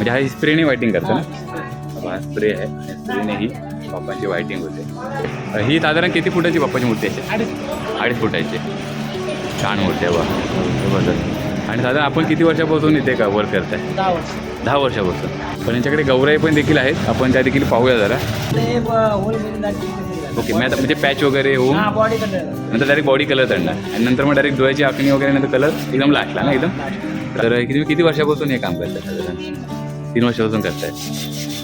म्हणजे हा स्प्रेने व्हायटिंग करतो ना? हा स्प्रे आहे. आणि स्प्रेने ही बाप्पाची व्हायटिंग होते. ही साधारण किती फुटाची बाप्पाची मूर्ती आहे? अडीच फुटाची. छान मूर्ती आहे बा. जबरदस्त. आणि साधारण आपण किती वर्षापासून इथे का वर्क करताय? दहा वर्ष. दहा वर्षापासून. पण यांच्याकडे गौराई पण देखील आहेत. आपण त्या देखील पाहूया जरा. ओके मी आता म्हणजे पॅच वगैरे होऊन हा नंतर डायरेक्ट बॉडी कलर चढणार आणि नंतर मग डायरेक्ट डोळ्याची आखणी वगैरे नंतर कलर एकदम लाटला ना एकदम? तर किती किती वर्षापासून हे काम करताय? साधारण तीन वर्षापासून करताय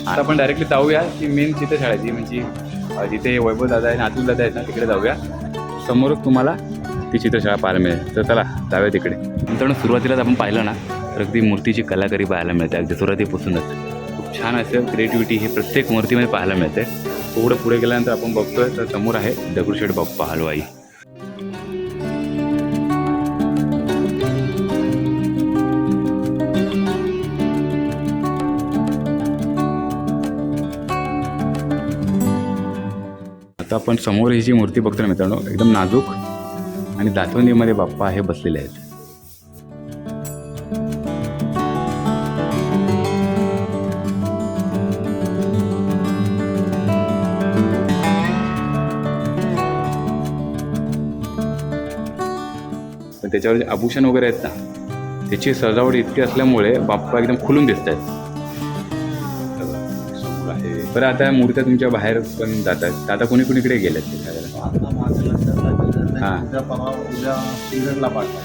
आता आपण डायरेक्टली जाऊया की मेन चित्रशाळाची म्हणजे अं, जिथे वैभव दादा आहे अतुल दादा आहेत ना तिकडे जाऊया. समोरच तुम्हाला ती चित्रशाळा पाहायला मिळेल. तर चला जाऊया तिकडे. नंतर सुरुवातीलाच आपण पाहिलं ना तर अगदी मूर्तीची कलाकारी पाहायला मिळते. अगदी सुरुवातीपासूनच खूप छान असं क्रिएटिव्हिटी ही प्रत्येक मूर्तीमध्ये पाहायला मिळते. थोडं पुढे गेल्यानंतर आपण बघतोय तर समोर आहे दगडूशेठ बाप्पा हलवाई. आता आपण समोर ही जी मूर्ती बघतो ना मित्रांनो एकदम नाजूक आणि दातवंदीमध्ये बाप्पा हे बसलेले आहेत. त्याच्यावर जे आभूषण वगैरे आहेत ना त्याची सजावट इतकी असल्यामुळे बाप्पा एकदम खुलून दिसत आहेत बरं आता या मूर्त्या तुमच्या बाहेर पण जातात आता कोणी कोणीकडे गेल्यात ते साधारण हां.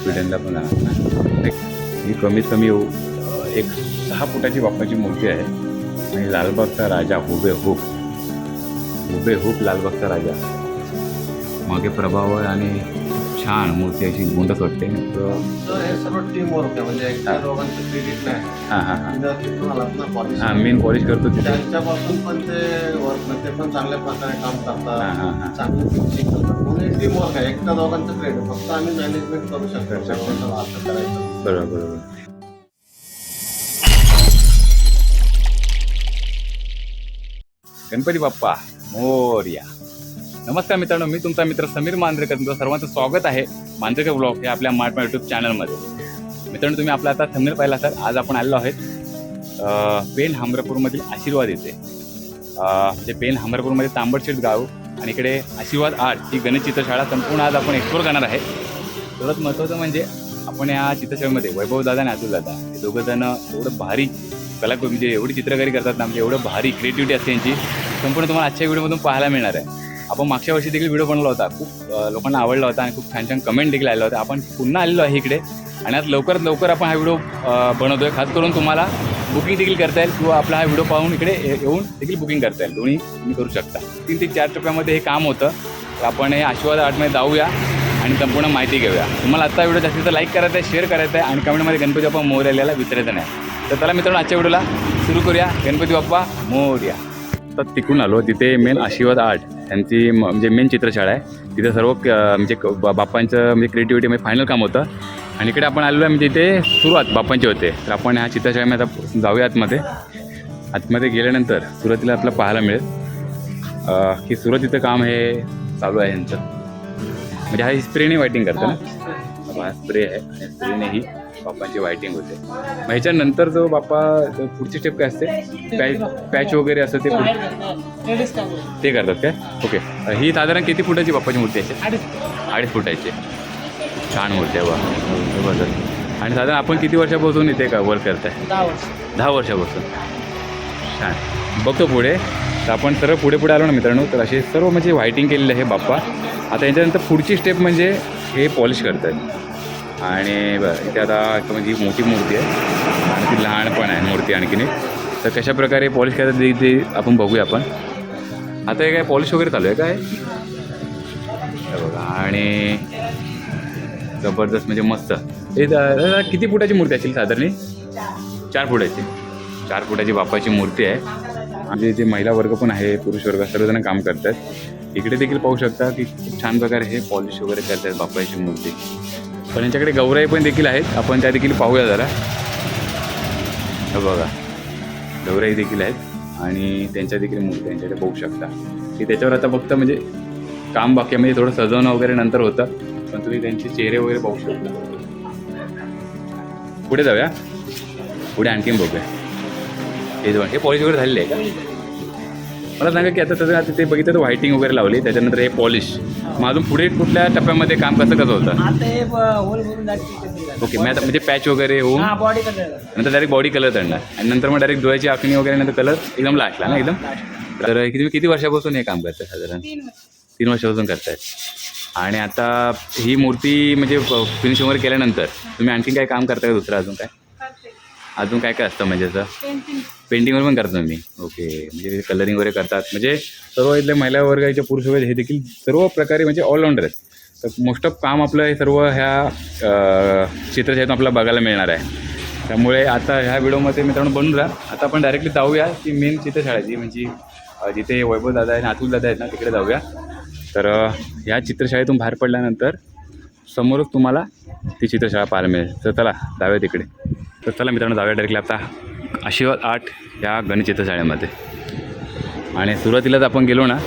स्वीडनला पण आहे एक- ही. कमीत कमी अ, एक सहा फुटाची बाप्पाची मूर्ती आहे. आणि लालबागचा राजा हुबे हुब. हुबे हुब लालबागचा राजा. मागे प्रभाव आहे आणि छान मूर्ती अशी गोंडस वाटते हे म्हणजे हां हां हां. हां मेन पॉलिश करतो तिथे. त्यांच्यापासून पण ते वर्क ते पण चांगल्या प्रकारे काम करतात. चांगली फिनिशिंग करतात. म्हणून टीम वर्क आहे. एकट्या दोघांचं क्रेडिट फक्त आम्ही मॅनेजमेंट करू शकतो. असं करायचं. बरोबर बरोबर. गणपती बाप्पा मोर्या. नमस्कार मित्रांनो मी तुमचा मित्र समीर मांजरेकर तुमचं सर्वांचं स्वागत आहे मांजरेकर ब्लॉग हे आपल्या मार्टमा यूट्यूब चॅनलमध्ये. मित्रांनो तुम्ही आपला आता थंबनेल पाहिला असाल आज आपण आलेलो आहेत पेन हमरापूरमधील आशीर्वाद येथे. अं, म्हणजे पेन हमरापूरमध्ये तांबडशेठ गाव आणि इकडे आशीर्वाद आर्ट ही गणेश चित्रशाळा संपूर्ण आज आपण एक्सप्लोर करणार आहे. सर्वात महत्त्वाचं म्हणजे आपण या चित्रशाळेमध्ये वैभव दादा आणि अतुल दादा हे दोघं जण एवढं भारी कलाकृती म्हणजे एवढी चित्रकारी करतात ना म्हणजे एवढं भारी क्रिएटिव्हिटी असते यांची. संपूर्ण तुम्हाला आजच्या व्हिडिओमधून पाहायला मिळणार आहे. आपण मागच्या वर्षी देखील व्हिडिओ बनवला होता. खूप लोकांना आवडला होता आणि खूप छान छान कमेंट देखील आलेला होता. आपण पुन्हा आलेलो आहे इकडे. आणि आज लवकरात लवकर आपण हा व्हिडिओ आहे खास करून तुम्हाला बुकिंग देखील करता येईल किंवा आपला हा व्हिडिओ पाहून इकडे येऊन देखील बुकिंग करता येईल. दोन्ही तुम्ही करू शकता. तीन ते चार टप्प्यामध्ये हे काम होतं. तर आपण हे आशीर्वाद आर्टमध्ये जाऊया आणि संपूर्ण माहिती घेऊया. तुम्हाला आजचा व्हिडिओ जास्तीत जास्त लाईक करायचा आहे शेअर करायचा आहे आणि कमेंटमध्ये गणपती बाप्पा मोर आलेला विचारायचं नाही. तर चला मित्रांनो आजच्या व्हिडिओला सुरू करूया. गणपती बाप्पा मोर्या. तर तिकडून आलो तिथे मेन आशीर्वाद आर्ट. त्यांची म- म्हणजे मेन चित्रशाळा आहे. तिथे सर्व म्हणजे क- बा- बाप्पांचं म्हणजे क्रिएटिव्हिटी म्हणजे फायनल काम होतं. आणि इकडे आपण आलेलो आहे म्हणजे इथे सुरुवात बाप्पांची होते. तर आपण ह्या चित्रशाळेमध्ये आता जाऊया आतमध्ये. आतमध्ये गेल्यानंतर सुरुवातीला आपल्याला पाहायला मिळेल. की की सुरुवातीचं काम हे चालू आहे यांचं म्हणजे हा स्प्रेने वायटिंग करतं ना? हा स्प्रे आहे. आणि स्प्रेने ही बाप्पांची व्हायटिंग होते. मग ह्याच्यानंतर जो बाप्पा जो पुढची स्टेप काय असते? पॅच पॅच वगैरे असं ते पुढ- ते करतात काय? ओके. ही साधारण किती फुटाची बाप्पाची मूर्ती आहे? अडीच फुटाची. छान मूर्ती आहे जबरदस्त आणि साधारण आपण किती वर्षापासून इथे का वर्क करताय? दहा वर्ष. दहा वर्षापासून. छान. बघतो पुढे. तर आपण सर्व पुढे पुढे आलो ना मित्रांनो तर असे सर्व म्हणजे व्हायटिंग केलेलं आहे बाप्पा. आता याच्यानंतर पुढची स्टेप म्हणजे हे पॉलिश करत आहेत आणि बरं इथे आता म्हणजे ही मोठी मूर्ती आहे. आणि ती लहान पण आहे मूर्ती आणखीन एक. तर कशाप्रकारे पॉलिश करायचं ते ते आपण बघूया आपण. आता हे काय पॉलिश वगैरे चालू आहे काय? बघा आणि जबरदस्त म्हणजे मस्त. हे किती फुटाची मूर्ती असेल साधारण? चार फुटाची. चार फुटाची बाप्पाची मूर्ती आहे. म्हणजे जे महिला वर्ग पण आहे पुरुष वर्ग सर्वजण काम करतात. इकडे देखील पाहू शकता की खूप छान प्रकारे हे पॉलिश वगैरे करतात बाप्पाची मूर्ती. पण यांच्याकडे गौराई पण देखील आहेत. आपण त्या देखील पाहूया जरा. बघा. गौराई देखील आहेत आणि त्यांच्या देखील मूर्ती त्यांच्याकडे पाहू शकता. की त्याच्यावर आता फक्त म्हणजे काम बाकी म्हणजे थोडं सजवणं वगैरे नंतर होतं. पण तुम्ही त्यांचे चेहरे वगैरे पाहू शकता. पुढे जाऊया. पुढे आणखीन बघूया. हे दोन हे पॉलिश वगैरे झालेले आहे का? मला सांगा की आता त्याचं आता ते बघितलं तर व्हायटिंग वगैरे लावली त्याच्यानंतर हे पॉलिश मग अजून पुढे कुठल्या टप्प्यामध्ये काम कसं कसं होतं? आता हे होल भरून. ओके मग आता म्हणजे पॅच वगैरे होऊन हा बॉडी कलर नंतर डायरेक्ट बॉडी कलर चढणार आणि नंतर मग डायरेक्ट डोळ्याची आखणी वगैरे नंतर कलर एकदम लाटला ना एकदम? तर किती किती वर्षापासून हे काम करताय साधारण? तीन वर्षापासून करतायत आणि आता ही मूर्ती म्हणजे फिनिशिंग वगैरे केल्यानंतर तुम्ही आणखी काय काम करताय का दुसरं अजून काय? अजून काय काय असतं म्हणजे असं? पेंटिंगवर पण करतो मी. ओके. म्हणजे कलरिंग वगैरे करतात. म्हणजे सर्व इथल्या महिला वर्गाच्या पुरुष वगैरे हे देखील सर्व प्रकारे म्हणजे ऑलराऊंडर आहेत. तर मोस्ट ऑफ काम आपलं हे सर्व ह्या चित्रशाळेतून आपल्याला बघायला मिळणार आहे. त्यामुळे आता ह्या व्हिडिओमध्ये मित्रांनो बनून राहा. आता आपण डायरेक्टली जाऊया की मेन चित्रशाळेची म्हणजे जिथे वैभव दादा आहे आणि दादा आहेत ना तिकडे जाऊया. तर ह्या चित्रशाळेतून बाहेर पडल्यानंतर समोरच तुम्हाला ती चित्रशाळा पाहायला मिळेल. तर चला जाऊया तिकडे. तर चला मित्रांनो जाऊया डायरेक्टली आता. आशीर्वाद आर्ट या गणचित्रशाळेमध्ये. आणि सुरुवातीलाच आपण गेलो ना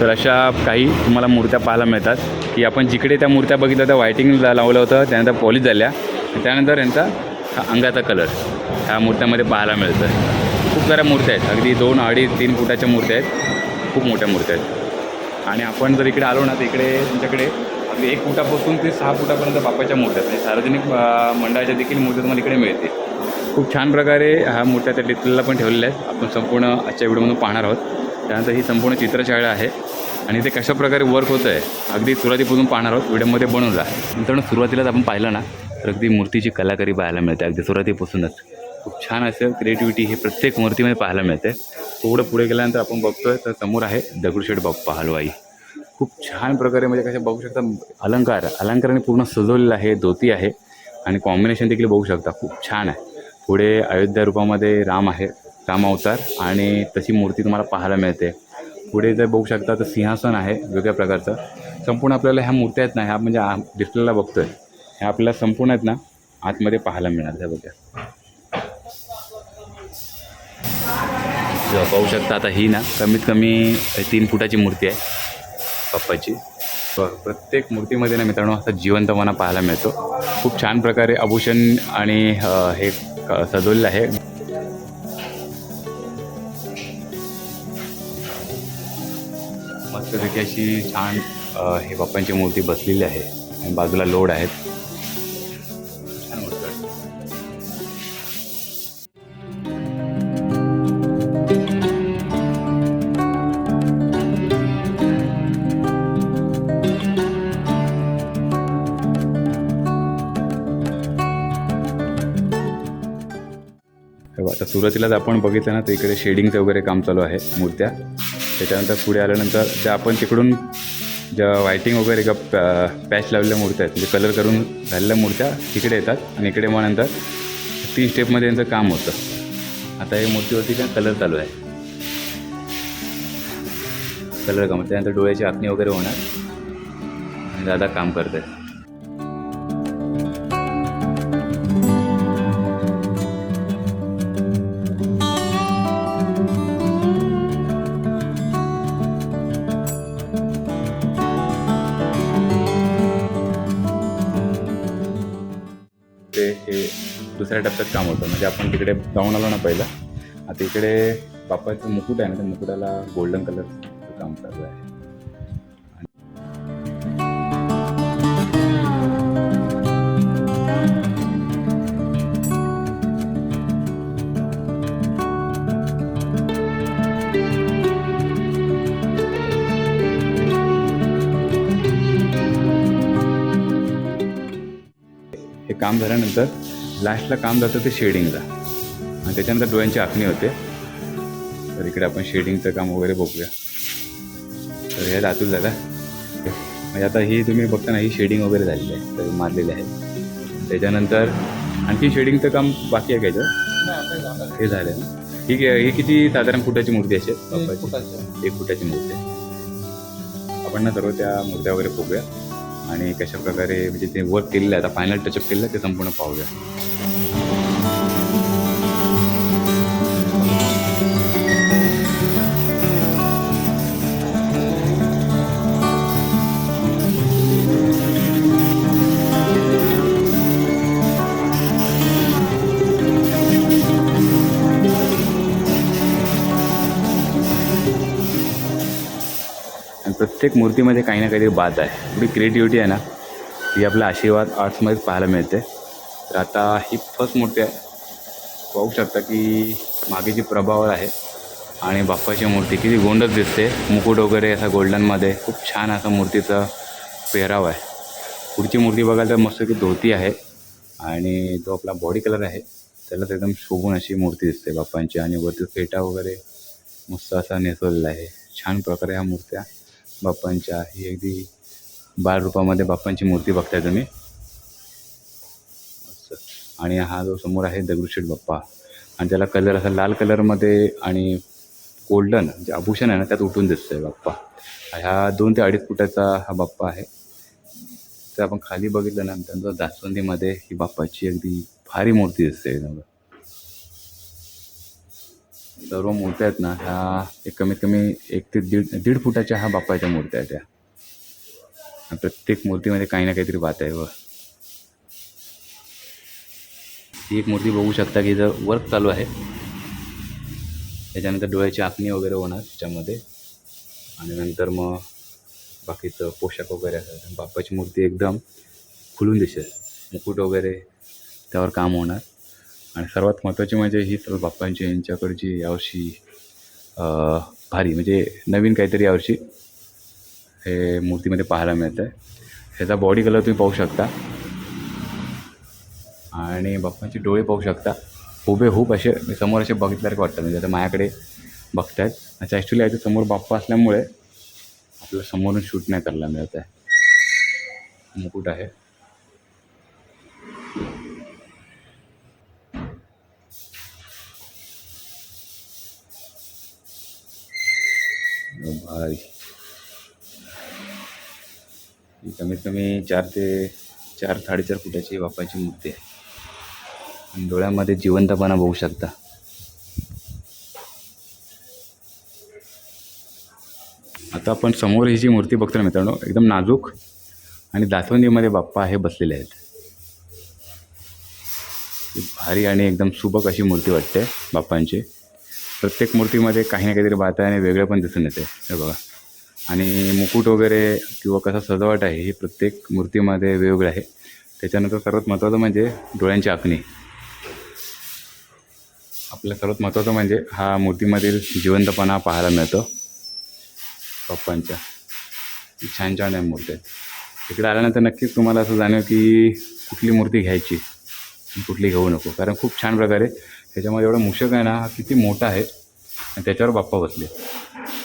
तर अशा काही तुम्हाला मूर्त्या पाहायला मिळतात की आपण जिकडे त्या मूर्त्या बघितल्या त्या व्हायटिंग लावलं होतं त्यानंतर पॉलिश झाल्या त्यानंतर यांचा हा अंगाचा कलर ह्या मूर्त्यामध्ये पाहायला मिळतं खूप साऱ्या मूर्त्या आहेत अगदी दोन अडीच तीन फुटाच्या मूर्त्या आहेत खूप मोठ्या मूर्त्या आहेत. आणि आपण जर इकडे आलो ना तर इकडे तुमच्याकडे अगदी एक फुटापासून ते सहा फुटापर्यंत बापाच्या मूर्त्या आहेत. म्हणजे सार्वजनिक मंडळाच्या देखील मूर्त्या तुम्हाला इकडे मिळते खूप छान प्रकारे ह्या मूर्त्या त्या डिस्प्लेला पण ठेवलेल्या आहेत. आपण संपूर्ण आजच्या व्हिडिओमधून पाहणार आहोत. त्यानंतर ही संपूर्ण चित्रशाळा आहे आणि ते कशा प्रकारे वर्क होतं आहे अगदी सुरुवातीपासून पाहणार आहोत. व्हिडिओमध्ये बनवून राहा मित्रांनो सुरुवातीलाच आपण पाहिलं ना तर अगदी मूर्तीची कलाकारी पाहायला मिळते. अगदी सुरुवातीपासूनच. खूप छान असं क्रिएटिव्हिटी हे प्रत्येक मूर्तीमध्ये पाहायला मिळते. थोडं पुढे गेल्यानंतर आपण बघतोय तर समोर आहे दगडूशेठ बाप्पा हलवाई. खूप छान प्रकारे म्हणजे कसे बघू शकता अलंकार अलंकाराने पूर्ण सजवलेलं आहे धोती आहे आणि कॉम्बिनेशन देखील बघू शकता. खूप छान आहे. पुढे अयोध्या रूपामध्ये राम आहे राम अवतार आणि तशी मूर्ती तुम्हाला पाहायला मिळते. पुढे जर बघू शकता तर सिंहासन आहे वेगळ्या प्रकारचं. संपूर्ण आपल्याला ह्या मूर्त्या आहेत ना ह्या म्हणजे आ- डिस्प्लेला बघतोय. ह्या आपल्याला संपूर्ण आहेत ना आतमध्ये पाहायला मिळणार ह्या बघा पाहू शकता आता ही ना कमीत कमी तीन फुटाची मूर्ती आहे पप्पाची. प्रत्येक मूर्तीमध्ये ना मित्रांनो असा जिवंतपणा पाहायला मिळतो. खूप छान प्रकारे आभूषण आणि हे क- सजवलेलं आहे. मस्तपैकी अशी छान हे बाप्पांची मूर्ती बसलेली आहे. आणि बाजूला लोड आहेत. सुरुवातीलाच आपण बघितलं ना तर इकडे शेडिंगचं वगैरे काम चालू आहे मूर्त्या. त्याच्यानंतर पुढे आल्यानंतर ज्या आपण तिकडून ज्या व्हायटिंग वगैरे का पॅच लावलेल्या मूर्त्या आहेत म्हणजे कलर करून झालेल्या मूर्त्या तिकडे येतात आणि इकडे मग नंतर तीन स्टेपमध्ये यांचं काम होतं. आता हे मूर्तीवरती काय कलर चालू आहे? कलर काम त्यानंतर डोळ्याची आखणी वगैरे होणार. आणि दादा काम करत आहे दुसऱ्या टप्प्यात काम होतं. म्हणजे आपण तिकडे जाऊन आलो ना पहिलं. आता इकडे बाप्पाचं मुकुट आहे ना त्या मुकुटाला गोल्डन कलरचं काम चालू आहे. हे काम झाल्यानंतर लास्टला काम जातं ते शेडिंगला आणि त्याच्यानंतर डोळ्यांची आखणी होते. तर इकडे आपण शेडिंगचं काम वगैरे बघूया. तर हे दातूल दादा म्हणजे आता ही तुम्ही बघता ना ही शेडिंग वगैरे झालेली आहे. तर मारलेली आहे. त्याच्यानंतर आणखी शेडिंगचं काम बाकी आहे याच्यावर? हे झालं. ठीक आहे ही किती साधारण फुटाची मूर्ती असेल? बाप्पाची? एक फुटाची मूर्ती. आहे. आपण ना सर्व त्या मूर्त्या वगैरे बघूया. आणि कशा प्रकारे म्हणजे ते वर्क केलेलं आहे आता फायनल टचअप केलेलं आहे ते संपूर्ण पाहूया. प्रत्येक मूर्तीमध्ये काही ना काहीतरी बात आहे. एवढी क्रिएटिव्हिटी आहे ना ही आपला आशीर्वाद आर्ट्समध्येच पाहायला मिळते. तर आता ही फर्स्ट मूर्ती आहे. पाहू शकता की मागे जी आहे आणि बाप्पाची मूर्ती किती गोंडच दिसते. मुकुट वगैरे असा गोल्डनमध्ये खूप छान असा मूर्तीचा पेहराव आहे. पुढची मूर्ती बघाल तर मस्त की धोती आहे आणि तो आपला बॉडी कलर आहे. त्याला तर एकदम शोभून अशी मूर्ती दिसते बाप्पांची आणि वरती फेटा वगैरे. मस्त असा नेसवलेला आहे. छान प्रकारे ह्या मूर्त्या. बाप्पांच्या ही अगदी बालरूपामध्ये बाप्पांची मूर्ती बघताय तुम्ही. असं आणि हा जो समोर आहे दगडूशेठ बाप्पा आणि त्याला कलर असा लाल कलरमध्ये आणि गोल्डन जे आभूषण आहे ना त्यात उठून दिसतंय बाप्पा. ह्या दोन ते अडीच फुटाचा हा बाप्पा आहे. तर आपण खाली बघितलं ना त्यांचं जास्वंदीमध्ये ही बाप्पाची अगदी भारी मूर्ती दिसते. सर्व मूर्त्या आहेत ना ह्या एक कमीत कमी एक ते दीड दीड फुटाच्या हा बाप्पाच्या मूर्त्या आहेत त्या प्रत्येक मूर्तीमध्ये काही ना काहीतरी बात आहे व ही एक मूर्ती बघू शकता की इथं वर्क चालू आहे. त्याच्यानंतर डोळ्याची आखणी वगैरे होणार त्याच्यामध्ये. आणि नंतर मग बाकीचं पोशाख वगैरे असतात बाप्पाची मूर्ती एकदम खुलून दिसेल. मुकुट वगैरे त्यावर काम होणार. आणि सर्वात महत्त्वाची म्हणजे ही सर्व बाप्पांची यांच्याकडची यावर्षी भारी म्हणजे नवीन काहीतरी यावर्षी हे मूर्तीमध्ये पाहायला मिळतं आहे ह्याचा बॉडी कलर तुम्ही पाहू शकता. आणि बाप्पांचे डोळे पाहू शकता. हुबेहूब असे समोर असे बघितल्यासारखे वाटतात. म्हणजे आता माझ्याकडे बघतायत. अच्छा ॲक्च्युली याच्या समोर बाप्पा असल्यामुळे आपल्याला समोरून शूट नाही करायला मिळत आहे मुकुट आहे भारी ही कमीत कमी चार ते चार साडेचार फुटाची बाप्पाची मूर्ती आहे. आणि डोळ्यामध्ये जिवंतपणा बघू शकता. आता आपण समोर ही जी मूर्ती बघतो ना मित्रांनो एकदम नाजूक आणि दासवंदीमध्ये बाप्पा हे बसलेले आहेत. भारी आणि एकदम सुबक अशी मूर्ती वाटते बाप्पांची. प्रत्येक मूर्तीमध्ये काही ना काहीतरी बात आहे आणि वेगळं पण दिसून येते. हे बघा. आणि मुकुट वगैरे किंवा कसा सजावट आहे ही प्रत्येक मूर्तीमध्ये वेगवेगळं आहे. त्याच्यानंतर सर्वात महत्त्वाचं म्हणजे डोळ्यांची आखणी. आपलं सर्वात महत्त्वाचं म्हणजे हा मूर्तीमधील जिवंतपणा पाहायला मिळतो. पप्पांच्या. छान छान आहे मूर्ती इकडे आल्यानंतर नक्कीच तुम्हाला असं जाणव की कुठली मूर्ती घ्यायची कुठली घेऊ नको. कारण खूप छान प्रकारे त्याच्यामध्ये एवढा मुशक आहे ना हा किती मोठा आहे. आणि त्याच्यावर बाप्पा बसले.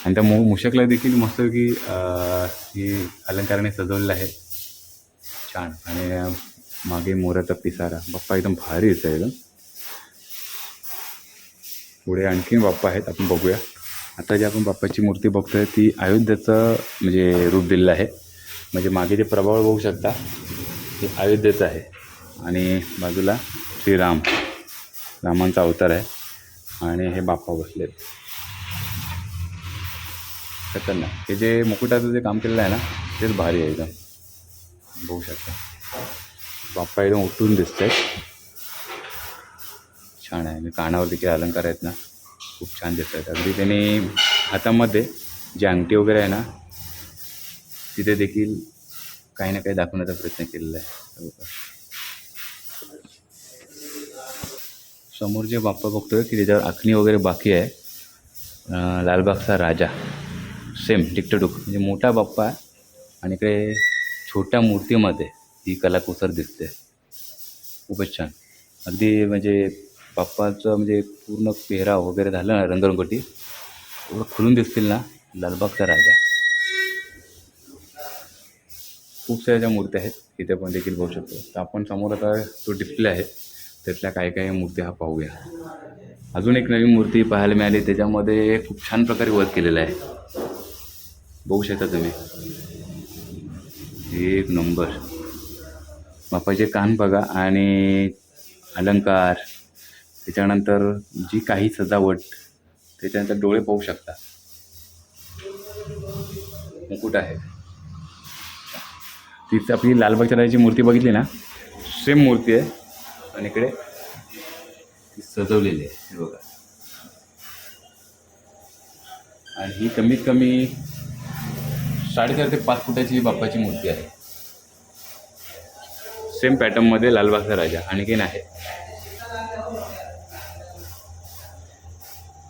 आणि त्या मु मूषकला देखील मस्त की ही अलंकाराने सजवलेलं आहे. छान. आणि मागे मोराचा पिसारा. बाप्पा एकदम भारी आहे एकदम. पुढे आणखीन बाप्पा आहेत आपण बघूया. आता जी आपण बाप्पाची मूर्ती बघतोय ती अयोध्येचं म्हणजे रूप दिलेलं आहे. म्हणजे मागे जे प्रभाव बघू शकता ते अयोध्येचं आहे. आणि बाजूला श्रीराम. रामांचा अवतार आहे. आणि हे बाप्पा बसले खतरनाक. हे जे मुकुटाचं जे काम केलेलं आहे ना तेच भारी आहे एकदम. बघू शकता. बाप्पा एकदम उठून दिसत आहेत छान आहे. कानावर देखील अलंकार आहेत ना. खूप छान दिसत आहेत अगदी त्यांनी हातामध्ये जी अंगठी वगैरे आहे ना तिथे देखील काही ना काही दाखवण्याचा प्रयत्न केलेला आहे. समोर जे बाप्पा बघतोय की त्याच्यावर आखणी वगैरे बाकी आहे लालबागचा राजा सेम डिक्टडुक म्हणजे मोठा बाप्पा आहे आणि इकडे छोट्या मूर्तीमध्ये ही कलाकुसर दिसते. खूपच छान. अगदी म्हणजे बाप्पाचं म्हणजे पूर्ण पेहराव वगैरे झालं ना रंगरंगोटी एवढं खुलून दिसतील ना लालबागचा राजा. खूप साऱ्या ज्या मूर्त्या आहेत तिथे पण देखील बघू शकतो. तर आपण समोर आता तो डिस्प्ले आहे त्यातल्या काही काही मूर्ती हा पाहूया. अजून एक नवीन मूर्ती पाहायला मिळाली त्याच्यामध्ये खूप छान प्रकारे वर्क केलेलं आहे. बघू शकता तुम्ही. एक नंबर. बापाचे कान बघा आणि अलंकार. त्याच्यानंतर जी काही सजावट त्याच्यानंतर डोळे पाहू शकता. मुकुट आहे. तीच आपली लालबाग राजाची मूर्ती बघितली ना? सेम मूर्ती आहे. आणि इकडे ती सजवलेली आहे हे बघा. आणि ही कमीत कमी साडेचार ते पाच फुटाची बाप्पाची मूर्ती आहे. सेम पॅटर्नमध्ये लालबागचा राजा आणखीन आहे.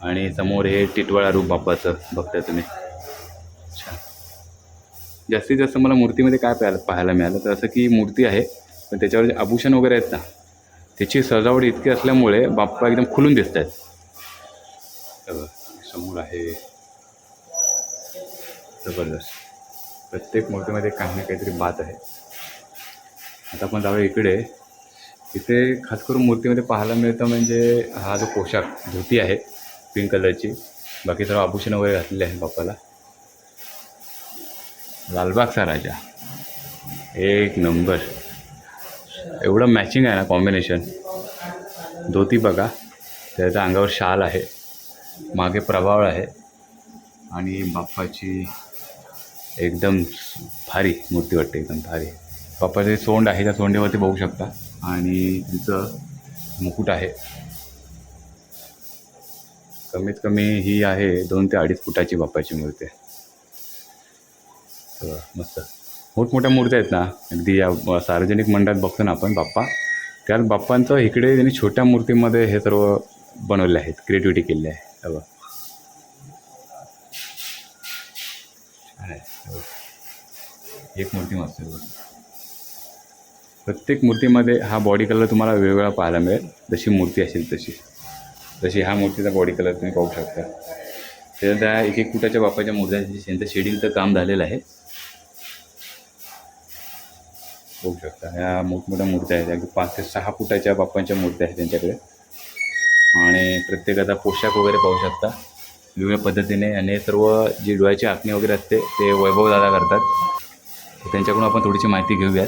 आणि समोर हे टिटवाळा रूप बाप्पाचं बघता तुम्ही. छान. जास्तीत जास्त मला मूर्तीमध्ये काय पाहायला पाहायला मिळालं? तर असं की मूर्ती आहे पण त्याच्यावर जे आभूषण वगैरे आहेत ना त्याची सजावट इतकी असल्यामुळे बाप्पा एकदम खुलून दिसत आहेत समोर आहे जबरदस्त. प्रत्येक मूर्तीमध्ये काही ना काहीतरी बात आहे. आता आपण जाऊया इकडे. इथे खास करून मूर्तीमध्ये पाहायला मिळतं म्हणजे हा जो पोशाख धोती आहे पिंक कलरची बाकी सर्व आभूषण वगैरे घातलेले आहेत बाप्पाला. लालबागचा राजा. एक नंबर. एवढं मॅचिंग आहे ना कॉम्बिनेशन धोती बघा त्याच्या अंगावर शाल आहे मागे प्रभाव आहे आणि बाप्पाची एकदम भारी मूर्ती वाटते एकदम भारी. बाप्पाचे सोंड आहे त्या सोंडेवरती बघू शकता. आणि तिचं मुकुट आहे. कमीत कमी ही आहे दोन ते अडीच फुटाची बाप्पाची मूर्ती. हो, मस्त. मोठमोठ्या मूर्त्या आहेत ना. अगदी या सार्वजनिक मंडळात बघतो ना आपण बाप्पा. त्यात बाप्पांचं इकडे त्यांनी छोट्या मूर्तीमध्ये हे सर्व बनवले आहेत क्रिएटिव्हिटी केली आहे. हे आहे एक मूर्ती मस्त प्रत्येक मूर्तीमध्ये हा बॉडी कलर तुम्हाला वेगवेगळा पाहायला मिळेल. जशी मूर्ती असेल तशी. जशी ह्या मूर्तीचा बॉडी कलर तुम्ही पाहू शकता. त्याच्यात त्या एक एक फुटाच्या बाप्पाच्या मूर्त्या त्यांचं शेडिंगचं काम झालेलं आहे. बघू शकता. ह्या मोठमोठ्या मूर्त्या आहेत. अगदी पाच ते सहा फुटाच्या बाप्पांच्या मूर्त्या आहेत त्यांच्याकडे. आणि प्रत्येकाचा पोशाख वगैरे पाहू शकता. विविध पद्धतीने आणि सर्व जी डोळ्याची आखणी वगैरे असते ते वैभव दादा करतात. त्यांच्याकडून आपण थोडीशी माहिती घेऊयात.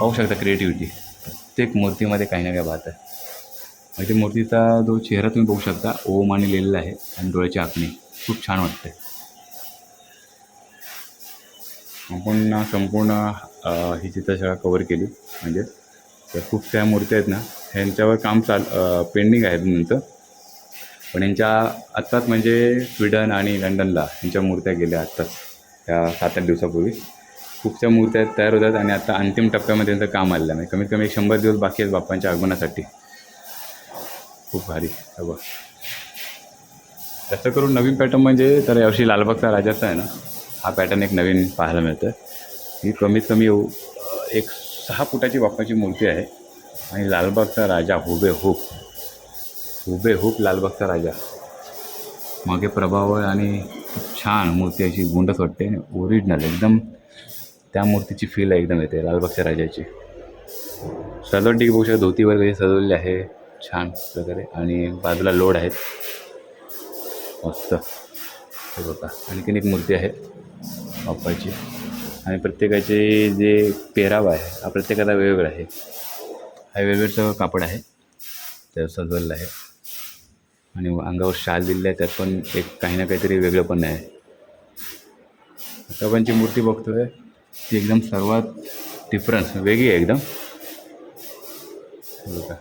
पाहू शकता क्रिएटिव्हिटी प्रत्येक मूर्तीमध्ये काही ना काही बात आहे म्हणजे मूर्तीचा जो चेहरा तुम्ही बघू शकता ओम आणि लिहिलेला आहे आणि डोळ्याची आखणी. खूप छान वाटते आपण संपूर्ण ही चित्रशाळा कवर केली. म्हणजे तर खूप त्या मूर्त्या आहेत ना ह्यांच्यावर काम चाल पेंडिंग आहेत नंतर. पण यांच्या आत्ताच म्हणजे स्वीडन आणि लंडनला ह्यांच्या मूर्त्या गेल्या आत्ताच त्या सात आठ दिवसापूर्वी. खूपशा मूर्त्या तयार होतात आणि आता अंतिम टप्प्यामध्ये त्यांचं काम आलेलं आहे. म्हणजे कमीत कमी एक शंभर दिवस बाकी आहेत बाप्पांच्या आगमनासाठी. खूप भारी. बघ. जास्त करून नवीन पॅटर्न म्हणजे तर यावर्षी लालबागचा राजाचा आहे ना. हा पॅटर्न एक नवीन पाहायला मिळतं ही कमीत कमी एक सहा फुटाची बाप्पाची मूर्ती आहे आणि लालबागचा राजा हुबे हुब. हुबे हुब लालबागचा राजा. मागे प्रभाव आणि छान मूर्ती अशी गुंडच वाटते ओरिजिनल एकदम त्या मूर्तीची फील एकदम येते लालबागच्या राजाची. सजावट बघू शकता धोती वगैरे सजवलेली आहे. छान प्रकारे आणि बाजूला लोड आहेत. मस्त. हे बघा आणखीन एक मूर्ती आहे बाप्पाची. आणि प्रत्येकाचे जे पेहराव आहे हा प्रत्येकाचा वेगवेगळा आहे. हा वेगवेगळं कापड आहे त्या सजवलेलं आहे. आणि अंगावर शाल दिलेला आहे त्यात पण एक काही ना काहीतरी वेगळं पण आहे. आता आपण जी मूर्ती बघतोय ती एकदम सर्वात डिफरन्स वेगळी आहे एकदम. हे बघा.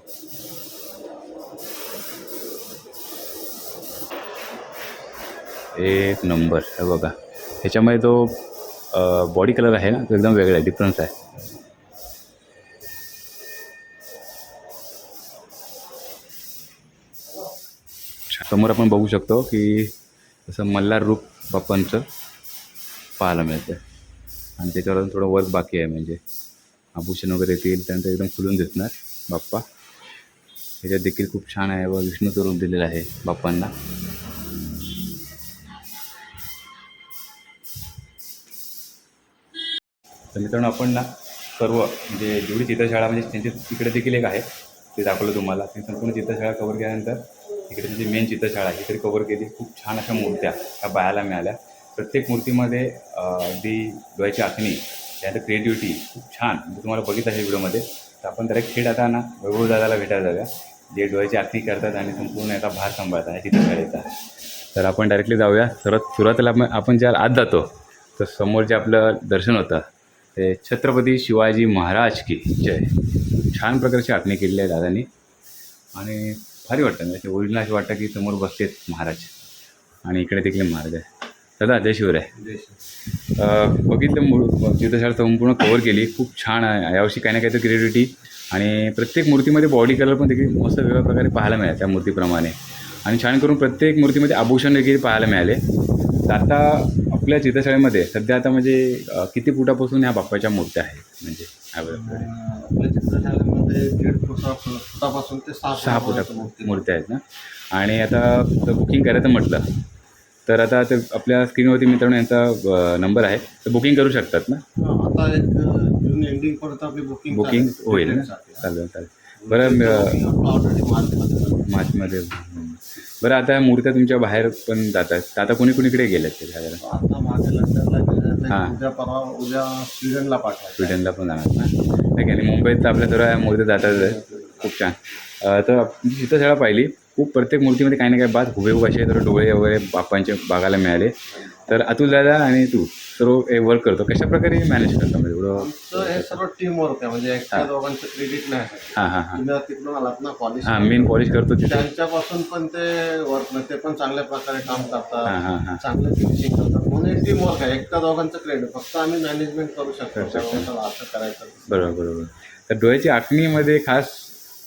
एक नंबर हे बघा. ह्याच्यामध्ये तो बॉडी कलर आहे ना तो एकदम वेगळा आहे डिफरन्स आहे. समोर आपण बघू शकतो की असं मल्हार रूप बाप्पांचं पाहायला मिळतं आणि त्याच्यावर अजून थोडं वर्क बाकी आहे म्हणजे आभूषण वगैरे येतील त्यानंतर एकदम खुलून दिसणार बाप्पा. ह्याच्यात देखील खूप छान आहे व विष्णूचं रूप दिलेलं आहे बाप्पांना. तर मित्रांनो आपण ना सर्व म्हणजे जेवढी चित्रशाळा म्हणजे त्यांची तिकडे देखील एक आहे ते दाखवलं तुम्हाला. ती संपूर्ण चित्रशाळा कवर केल्यानंतर इकडे त्यांची मेन चित्रशाळा आहे. तरी कवर केली खूप छान अशा मूर्त्या त्या पाहायला मिळाल्या. प्रत्येक मूर्तीमध्ये अगदी डोळ्याची आखणी त्यानंतर क्रिएटिव्हिटी खूप छान. म्हणजे तुम्हाला बघित आहे व्हिडिओमध्ये. तर आपण डायरेक्ट खेळ आता ना वैभव दादाला भेटायला जाऊया. जे डोळ्याची आखणी करतात आणि संपूर्ण याचा भार सांभाळतात आहे चित्रशाळेचा. तर आपण डायरेक्टली जाऊया. सर्वात सुरुवातीला आपण- आपण ज्या आत जातो तर समोर जे आपलं दर्शन होतं ते छत्रपती शिवाजी महाराज की जय. छान प्रकारची आखणी केलेली आहे दादानी. आणि भारी वाटतं म्हणजे ओरिजिनल असं वाटतं की समोर बसतेत महाराज. आणि इकडे देखील मार्ग आहे. दादा जय शिवराय. बघितलं मूळ चित्रशाळा संपूर्ण कव्हर केली. खूप छान आहे. यावर्षी काही ना काही तर क्रिएटिव्हिटी आणि प्रत्येक मूर्तीमध्ये बॉडी कलर पण देखील मस्त वेगळ्या प्रकारे पाहायला मिळाले त्या मूर्तीप्रमाणे. आणि छान करून प्रत्येक मूर्तीमध्ये आभूषण देखील पाहायला मिळाले. आता आपल्या चित्रशाळेमध्ये सध्या आता म्हणजे अ, किती फुटापासून ह्या बाप्पाच्या मूर्त्या आहेत? म्हणजे ह्या आपल्या चित्रशाळेमध्ये दीड फुटा फुटापासून ते सहा सहा फुटापर्यंत फुटा मूर्ती मूर्त्या आहेत ना? आणि आता बुकिंग करायचं म्हटलं. तर आता ते आपल्या स्क्रीनवरती मित्रांनो यांचा नंबर आहे. तर बुकिंग करू शकतात ना? हा, आता एक जून एंडिंग पर्यंत आपली बुकिंग बुकिंग होईल ना? चालेल. चालेल बरं ऑलरेडी मार्चमध्ये. मार्चमध्ये. बरं आता मूर्त्या तुमच्या बाहेर पण जातात तर आता कोणी कोणीकडे गेल्यात ते साधारण आता गेले हा. आता उद्या परवा उद्या स्वीडनला पाठवायचं स्वीडनला पण जाणार ना? ठीक आहे मुंबईत तर आपल्या सर्व मूर्त्या जातात खूप छान. अं, तर आपण चित्रशाळा पाहिली खूप प्रत्येक मूर्तीमध्ये काही ना काही बात हुबेहूब असे तर डोळे वगैरे बाप्पांचे बघायला मिळाले. तर अतुल दादा आणि तू सर्व हे वर्क करतो. कशा प्रकारे मॅनेज करतो? म्हणजे एवढं आमचं हे सर्व टीम वर्क आहे. म्हणजे एकट्या दोघांचं क्रेडिट नाही. हां हां हां. तुम्ही तिकडून आलात ना पॉलिश हां मेन पॉलिश करतो तिथे. त्यांच्यापासून पण ते वर्क नाही. ते पण चांगल्या प्रकारे काम हां करतात. हां हां चांगलं फिनिशिंग करतात. म्हणून टीम वर्क आहे. एकट्या दोघांचं क्रेडिट फक्त आम्ही मॅनेजमेंट करू शकतो. असं करायचं. बरोबर बरोबर. तर डोळ्याची आखणीमध्ये खास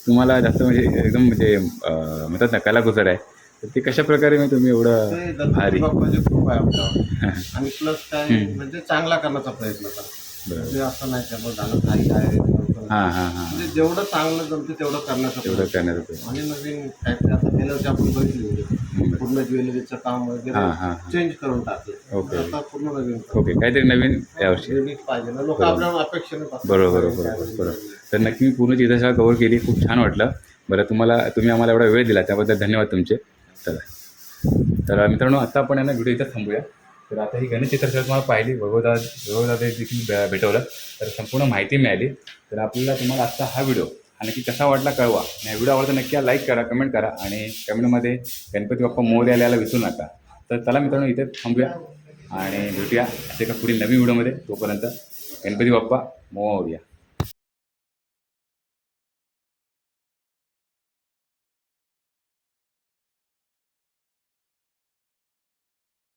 तुम्हाला जास्त म्हणजे एकदम म्हणजे अं, म्हणतात ना कलाकुसर आहे. तर ते कशा प्रकारे म्हणजे तुम्ही एवढं भारी. बाप्पाची खूप आहे आमच्यावर आणि प्लस काय म्हणजे चांगला करण्याचा प्रयत्न करतो म्हणजे असं नाही आपण झालं काही आहे हां हां हां म्हणजे जेवढं चांगलं जमते तेवढं करण्याचा तेवढं करण्याचं. आणि नवीन काहीतरी आता वर्षी आपण बघितली पूर्ण ज्वेलरीचं काम वगैरे हां हां चेंज करून टाकलं. ओके. आता पूर्ण नवीन ओके काहीतरी नवीन यावर्षी पाहिजे ना. लोक आपल्याला अपेक्षेने बरोबर बरोबर बरोबर तर नक्की मी पूर्ण चित्रशाळा कव्हर केली. खूप छान वाटलं. बरं तुम्हाला तुम्ही आम्हाला एवढा वेळ दिला. त्याबद्दल धन्यवाद तुमचे. चला. तर मित्रांनो आता आपण यांना व्हिडिओ इथं थांबूया. तर आता ही गणेश चित्रशाळा तुम्हाला पाहिली भगवदा वैभवदा देखील भेटवलं. तर संपूर्ण माहिती मिळाली. तर आपल्याला तुम्हाला आजचा हा व्हिडिओ हा नक्की कसा वाटला कळवा. आणि व्हिडिओ आवडता नक्की लाईक करा कमेंट करा आणि कमेंटमध्ये गणपती बाप्पा मोर यायला विसरू नका. तर चला मित्रांनो इथे थांबूया आणि भेटूया असे का पुढील नवीन व्हिडिओमध्ये तोपर्यंत गणपती बाप्पा मोरया.